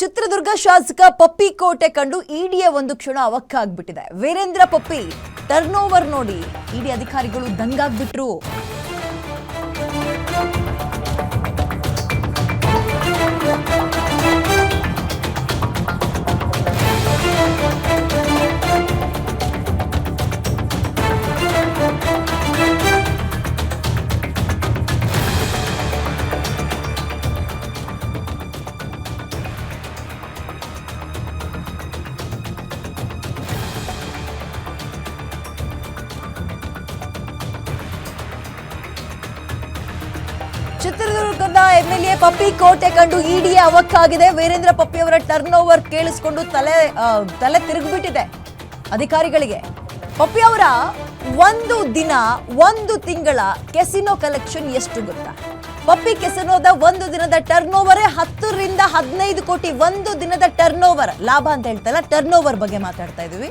ಚಿತ್ರದುರ್ಗ ಶಾಸಕ ಪಪ್ಪಿ ಕೋಟೆ ಕಂಡು ಇಡಿಯ ಒಂದು ಕ್ಷಣ ಅವಕ್ಕಾಗ್ಬಿಟ್ಟಿದೆ. ವೀರೇಂದ್ರ ಪಪ್ಪಿ ಟರ್ನ್ ನೋಡಿ ಇಡಿ ಅಧಿಕಾರಿಗಳು ದಂಗಾಗ್ಬಿಟ್ರು. ಚಿತ್ರದುರ್ಗದ ಎಂಎಲ್ಎ ಪಪ್ಪಿ ಕೋಟೆ ಕಂಡು ಇಡಿ ಅವಕ್ಕಾಗಿದೆ. ವೀರೇಂದ್ರ ಪಪ್ಪಿ ಅವರ ಟರ್ನ್ ಓವರ್ ಕೇಳಿಸ್ಕೊಂಡು ತಲೆ ತಲೆ ತಿರುಗಿಬಿಟ್ಟಿದೆ ಅಧಿಕಾರಿಗಳಿಗೆ. ಪಪ್ಪಿ ಅವರ ಒಂದು ದಿನ, ಒಂದು ತಿಂಗಳ ಕೆಸಿನೋ ಕಲೆಕ್ಷನ್ ಎಷ್ಟು ಗೊತ್ತಾ? ಪಪ್ಪಿ ಕೆಸಿನೋದ ಒಂದು ದಿನದ ಟರ್ನ್ ಓವರೇ ಹತ್ತರಿಂದ ಹದಿನೈದು ಕೋಟಿ ಒಂದು ದಿನದ ಟರ್ನ್ ಓವರ್ ಲಾಭ ಅಂತ ಹೇಳ್ತಲ್ಲ ಟರ್ನ್ ಓವರ್ ಬಗ್ಗೆ ಮಾತಾಡ್ತಾ ಇದೀವಿ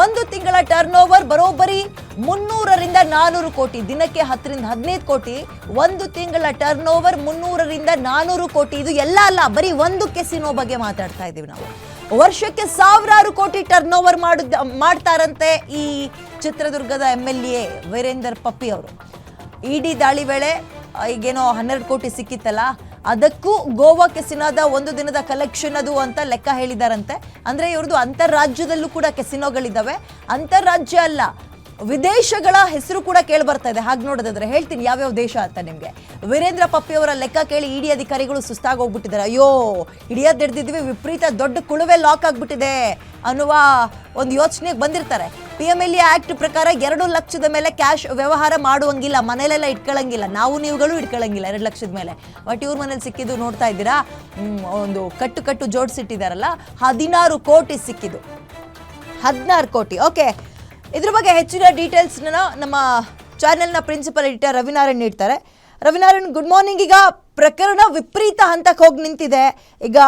ಒಂದು ತಿಂಗಳ ಟರ್ನ್ ಓವರ್ ಬರೋಬ್ಬರಿ ಮುನ್ನೂರರಿಂದ ನಾನೂರು ಕೋಟಿ, ದಿನಕ್ಕೆ ಹತ್ತರಿಂದ ಹದಿನೈದು ಕೋಟಿ, ಒಂದು ತಿಂಗಳ ಟರ್ನ್ ಓವರ್ ಮುನ್ನೂರರಿಂದ ನಾನೂರು ಕೋಟಿ. ಇದು ಎಲ್ಲ ಅಲ್ಲ, ಬರೀ ಒಂದು ಕೆಸಿನೋ ಬಗ್ಗೆ ಮಾತಾಡ್ತಾ ಇದ್ದೀವಿ ನಾವು. ವರ್ಷಕ್ಕೆ ಸಾವಿರಾರು ಕೋಟಿ ಟರ್ನ್ ಓವರ್ ಮಾಡುದ, ಮಾಡ್ತಾರಂತೆ ಈ ಚಿತ್ರದುರ್ಗದ M L A Veerender Puppy ಅವರು. ಇಡಿ ದಾಳಿ ವೇಳೆ ಈಗೇನೋ ಹನ್ನೆರಡು ಕೋಟಿ ಸಿಕ್ಕಿತ್ತಲ್ಲ ಅದಕ್ಕೂ ಗೋವಾ ಕೆಸಿನೋದ ಒಂದು ದಿನದ ಕಲೆಕ್ಷನ್ ಅದು ಅಂತ ಲೆಕ್ಕ ಹೇಳಿದಾರಂತೆ. ಅಂದ್ರೆ ಇವ್ರದ್ದು ಅಂತಾರಾಜ್ಯದಲ್ಲೂ ಕೂಡ ಕೆಸಿನೋಗಳಿದ್ದಾವೆ ಅಂತಾರಾಜ್ಯ ಅಲ್ಲ, ವಿದೇಶಗಳ ಹೆಸರು ಕೂಡ ಕೇಳಿ ಬರ್ತಾ ಇದೆ. ಹಾಗೆ ನೋಡೋದಾದ್ರೆ ಹೇಳ್ತೀನಿ ಯಾವ್ಯಾವ ದೇಶ ಅಂತ ನಿಮಗೆ. ವೀರೇಂದ್ರ ಪಪ್ಪಿ ಅವರ ಲೆಕ್ಕ ಕೇಳಿ ಇಡಿ ಅಧಿಕಾರಿಗಳು ಸುಸ್ತಾಗಿ ಹೋಗ್ಬಿಟ್ಟಿದ್ದಾರೆ. ಅಯ್ಯೋ, ಹಿಡಿಯೋದು ಹಿಡ್ದಿದ್ವಿ, ವಿಪರೀತ ದೊಡ್ಡ ಕುಳುವೆ ಲಾಕ್ ಆಗ್ಬಿಟ್ಟಿದೆ ಅನ್ನುವ ಒಂದು ಯೋಚನೆಗೆ ಬಂದಿರ್ತಾರೆ. P M L A act ಪ್ರಕಾರ ಎರಡು ಲಕ್ಷದ ಮೇಲೆ ಕ್ಯಾಶ್ ವ್ಯವಹಾರ ಮಾಡುವಂಗಿಲ್ಲ, ಮನೆಯಲ್ಲೆಲ್ಲ ಇಟ್ಕೊಳ್ಳಂಗಿಲ್ಲ ನಾವು ನೀವುಗಳು ಇಟ್ಕೊಳ್ಳಂಗಿಲ್ಲ ಎರಡು ಲಕ್ಷದ ಮೇಲೆ. ಬಟ್ ಇವ್ರ ಮನೇಲಿ ಸಿಕ್ಕಿದ್ದು ನೋಡ್ತಾ ಇದ್ದೀರಾ? ಒಂದು ಕಟ್ಟು ಕಟ್ಟು ಜೋಡಿಸಿಟ್ಟಿದ್ದಾರಲ್ಲ ಹದಿನಾರು ಕೋಟಿ ಸಿಕ್ಕಿದ್ದು. ಹದಿನಾರು ಕೋಟಿ. ಓಕೆ ಇದ್ರ ಬಗ್ಗೆ ಹೆಚ್ಚಿನ ಡೀಟೇಲ್ಸ್ನ ನಮ್ಮ ಚಾನೆಲ್ನ ಪ್ರಿನ್ಸಿಪಲ್ ಎಡಿಟರ್ ರವಿನಾರಾಯಣ್ ನೀಡ್ತಾರೆ. ರವಿನಾರಾಯಣ್ ಗುಡ್ ಮಾರ್ನಿಂಗ್ ಈಗ ಪ್ರಕರಣ ವಿಪರೀತ ಹಂತಕ್ಕೆ ಹೋಗಿ ನಿಂತಿದೆ. ಈಗ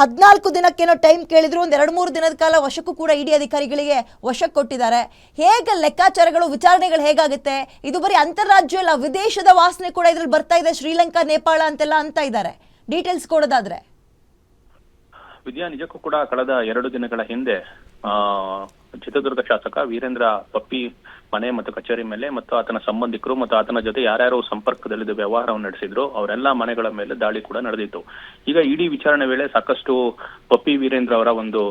ಹದಿನಾಲ್ಕು ದಿನಕ್ಕೇನೋ ಟೈಮ್ ಕೇಳಿದ್ರು, ಒಂದು ಎರಡು ಮೂರು ದಿನದ ಕಾಲ ವಶಕ್ಕೂ ಕೂಡ ಇಡಿ ಅಧಿಕಾರಿಗಳಿಗೆ ವಶಕ್ಕೆ ಕೊಟ್ಟಿದ್ದಾರೆ. ಹೇಗೆ ಲೆಕ್ಕಾಚಾರಗಳು, ವಿಚಾರಣೆಗಳು ಹೇಗಾಗುತ್ತೆ? ಇದು ಬರೀ ಅಂತಾರಾಜ್ಯ ಅಲ್ಲ, ವಿದೇಶದ ವಾಸನೆ ಕೂಡ ಇದ್ರಲ್ಲಿ ಬರ್ತಾ ಇದೆ, ಶ್ರೀಲಂಕಾ, ನೇಪಾಳ ಅಂತೆಲ್ಲ ಅಂತ ಇದ್ದಾರೆ. ಡೀಟೇಲ್ಸ್ ಕೊಡೋದಾದ್ರೆ. ವಿದ್ಯಾ, ನಿಜಕ್ಕೂ ಕೂಡ ಕಳೆದ ಎರಡು ದಿನಗಳ ಹಿಂದೆ ಚಿತ್ರದುರ್ಗ ಶಾಸಕ ವೀರೇಂದ್ರ ಪಪ್ಪಿ ಮನೆ ಮತ್ತು ಕಚೇರಿ ಮೇಲೆ ಮತ್ತು ಆತನ ಸಂಬಂಧಿಕರು ಮತ್ತು ಆತನ ಜೊತೆ ಯಾರ್ಯಾರು ಸಂಪರ್ಕದಲ್ಲಿದ್ದ ವ್ಯವಹಾರವನ್ನು ನಡೆಸಿದ್ರು. ಅವರೆಲ್ಲ ಮನೆಗಳ ಮೇಲೆ ದಾಳಿ ಕೂಡ ನಡೆದಿತ್ತು. ಈಗ ಇಡೀ ವಿಚಾರಣೆ ವೇಳೆ ಸಾಕಷ್ಟು ಪಪ್ಪಿ ವೀರೇಂದ್ರ ಅವರ ಒಂದು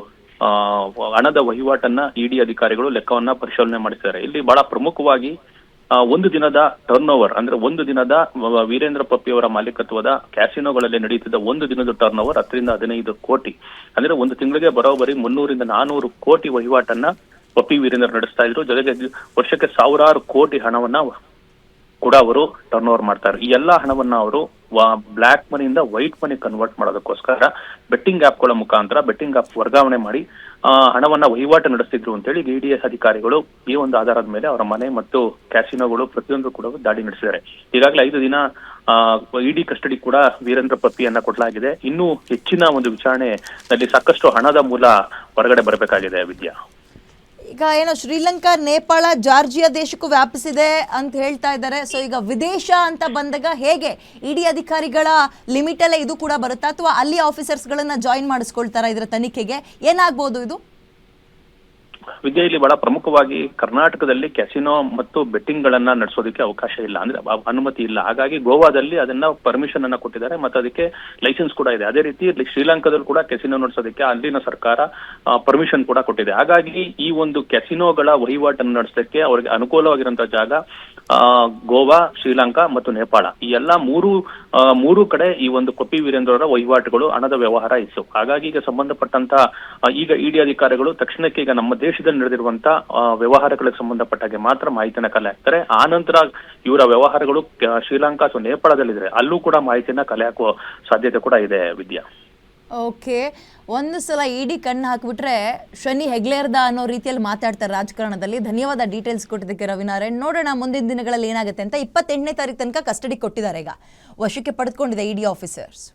ಹಣದ ವಹಿವಾಟನ್ನ ಇಡಿ ಅಧಿಕಾರಿಗಳು ಲೆಕ್ಕವನ್ನ ಪರಿಶೀಲನೆ ಮಾಡಿದ್ದಾರೆ ಇಲ್ಲಿ ಬಹಳ ಪ್ರಮುಖವಾಗಿ ಒಂದು ದಿನದ ಟರ್ನ್ ಓವರ್ ಅಂದ್ರೆ ಒಂದು ದಿನದ ವೀರೇಂದ್ರ ಪಪ್ಪಿ ಅವರ ಮಾಲೀಕತ್ವದ ಕ್ಯಾಸಿನೋಗಳಲ್ಲಿ ನಡೆಯುತ್ತಿದ್ದ ಒಂದು ದಿನದ ಟರ್ನ್ ಓವರ್ ಹತ್ತರಿಂದ ಹದಿನೈದು ಕೋಟಿ. ಅಂದ್ರೆ ಒಂದು ತಿಂಗಳಿಗೆ ಬರೋಬ್ಬರಿ ಮುನ್ನೂರಿಂದ ನಾನೂರು ಕೋಟಿ ವಹಿವಾಟನ್ನ ಪಪ್ಪಿ ವೀರೇಂದ್ರ ನಡೆಸ್ತಾ ಇದ್ರು. ಜೊತೆಗೆ ವರ್ಷಕ್ಕೆ ಸಾವಿರಾರು ಕೋಟಿ ಹಣವನ್ನ ಕೂಡ ಅವರು ಟರ್ನ್ ಓವರ್ ಮಾಡ್ತಾರೆ. ಈ ಎಲ್ಲಾ ಹಣವನ್ನ ಅವರು ಬ್ಲಾಕ್ ಮನಿಯಿಂದ ವೈಟ್ ಮನಿ ಕನ್ವರ್ಟ್ ಮಾಡೋದಕ್ಕೋಸ್ಕರ ಬೆಟ್ಟಿಂಗ್ ಆ್ಯಪ್ಗಳ ಮುಖಾಂತರ ಬೆಟ್ಟಿಂಗ್ ಆಪ್ ವರ್ಗಾವಣೆ ಮಾಡಿ ಹಣವನ್ನು ವಹಿವಾಟು ನಡೆಸ್ತಿದ್ರು ಅಂತೇಳಿ ಇಡಿ ಅಧಿಕಾರಿಗಳು ಈ ಒಂದು ಆಧಾರದ ಮೇಲೆ ಅವರ ಮನೆ ಮತ್ತು ಕ್ಯಾಸಿನೋಗಳು ಪ್ರತಿಯೊಂದು ಕೂಡ ದಾಳಿ ನಡೆಸಿದ್ದಾರೆ. ಈಗಾಗಲೇ ಐದು ದಿನ ಇಡಿ ಕಸ್ಟಡಿ ಕೂಡ ವೀರೇಂದ್ರ ಪಪ್ಪಿಯನ್ನ ಕೊಡಲಾಗಿದೆ. ಇನ್ನೂ ಹೆಚ್ಚಿನ ಒಂದು ವಿಚಾರಣೆಯಲ್ಲಿ ಸಾಕಷ್ಟು ಹಣದ ಮೂಲ ಹೊರಗಡೆ ಬರಬೇಕಾಗಿದೆ ವಿದ್ಯಾ. ಈಗ ಏನೋ, ಶ್ರೀಲಂಕಾ, ನೇಪಾಳ, ಜಾರ್ಜಿಯಾ ದೇಶಕ್ಕೂ ವ್ಯಾಪಿಸಿದೆ ಅಂತ ಹೇಳ್ತಾ ಇದ್ದಾರೆ. ಸೊ ಈಗ ವಿದೇಶ ಅಂತ ಬಂದಾಗ ಹೇಗೆ ಇಡಿ ಅಧಿಕಾರಿಗಳ ಲಿಮಿಟ್ ಅಲ್ಲೇ ಇದು ಕೂಡ ಬರುತ್ತಾ? ಅಥವಾ ಅಲ್ಲಿ ಆಫೀಸರ್ಸ್ಗಳನ್ನ ಜಾಯಿನ್ ಮಾಡಿಸ್ಕೊಳ್ತಾರಾ ಇದರ ತನಿಖೆಗೆ? ಏನಾಗ್ಬೋದು ಇದು? ವಿದ್ಯೆ ಇಲ್ಲಿ ಬಹಳ ಪ್ರಮುಖವಾಗಿ ಕರ್ನಾಟಕದಲ್ಲಿ ಕ್ಯಾಸಿನೋ ಮತ್ತು ಬೆಟ್ಟಿಂಗ್ ಗಳನ್ನ ನಡೆಸೋದಕ್ಕೆ ಅವಕಾಶ ಇಲ್ಲ. ಅಂದ್ರೆ ಅನುಮತಿ ಇಲ್ಲ. ಹಾಗಾಗಿ ಗೋವಾದಲ್ಲಿ ಅದನ್ನ ಪರ್ಮಿಷನ್ ಅನ್ನ ಕೊಟ್ಟಿದ್ದಾರೆ. ಮತ್ತೆ ಅದಕ್ಕೆ ಲೈಸೆನ್ಸ್ ಕೂಡ ಇದೆ. ಅದೇ ರೀತಿ ಶ್ರೀಲಂಕಾದಲ್ಲೂ ಕೂಡ ಕ್ಯಾಸಿನೋ ನಡೆಸೋದಕ್ಕೆ ಅಲ್ಲಿನ ಸರ್ಕಾರ ಪರ್ಮಿಷನ್ ಕೂಡ ಕೊಟ್ಟಿದೆ. ಹಾಗಾಗಿ ಈ ಒಂದು ಕ್ಯಾಸಿನೋಗಳ ವಹಿವಾಟನ್ನು ನಡೆಸೋದಕ್ಕೆ ಅವರಿಗೆ ಅನುಕೂಲವಾಗಿರುವಂತಹ ಜಾಗ ಗೋವಾ, ಶ್ರೀಲಂಕಾ ಮತ್ತು ನೇಪಾಳ. ಈ ಎಲ್ಲಾ ಮೂರು ಮೂರು ಕಡೆ ಈ ಒಂದು ಕೊಪ್ಪಿ ವೀರೇಂದ್ರ ಅವರ ವಹಿವಾಟುಗಳು ಹಣದ ವ್ಯವಹಾರ ಇತ್ತು. ಹಾಗಾಗಿ ಈಗ ಸಂಬಂಧಪಟ್ಟಂತ ಈಗ ಇಡಿ ಅಧಿಕಾರಿಗಳು ತಕ್ಷಣಕ್ಕೆ ಈಗ ನಮ್ಮ ದೇಶದಲ್ಲಿ ನಡೆದಿರುವಂತ ವ್ಯವಹಾರಗಳಿಗೆ ಸಂಬಂಧಪಟ್ಟ ಹಾಗೆ ಮಾತ್ರ ಮಾಹಿತಿಯನ್ನ ಕಲೆ ಹಾಕ್ತಾರೆ. ಆ ನಂತರ ಇವರ ವ್ಯವಹಾರಗಳು ಶ್ರೀಲಂಕಾ ಅಥವಾ ನೇಪಾಳದಲ್ಲಿದ್ರೆ ಅಲ್ಲೂ ಕೂಡ ಮಾಹಿತಿಯನ್ನ ಕಲೆ ಹಾಕುವ ಸಾಧ್ಯತೆ ಕೂಡ ಇದೆ ವಿದ್ಯಾ. ಓಕೆ. ಒಂದು ಸಲ ಇಡಿ ಕಣ್ಣು ಹಾಕಿಬಿಟ್ರೆ ಶನಿ ಹೆಗ್ಲೇರ್ದ ಅನ್ನೋ ರೀತಿಯಲ್ಲಿ ಮಾತಾಡ್ತಾರೆ ರಾಜಕಾರಣದಲ್ಲಿ. ಧನ್ಯವಾದ ಡೀಟೇಲ್ಸ್ ಕೊಟ್ಟಿದ್ದಕ್ಕೆ ರವಿನಾರಾಯಣ್. ನೋಡೋಣ ಮುಂದಿನ ದಿನಗಳಲ್ಲಿ ಏನಾಗುತ್ತೆ ಅಂತ ಇಪ್ಪತ್ತೆಂಟನೇ ತಾರೀಕು ತನಕ ಕಸ್ಟಡಿ ಕೊಟ್ಟಿದ್ದಾರೆ ಈಗ. ವಶಕ್ಕೆ ಪಡೆದುಕೊಂಡಿದೆ ಇಡಿ ಆಫೀಸರ್ಸ್.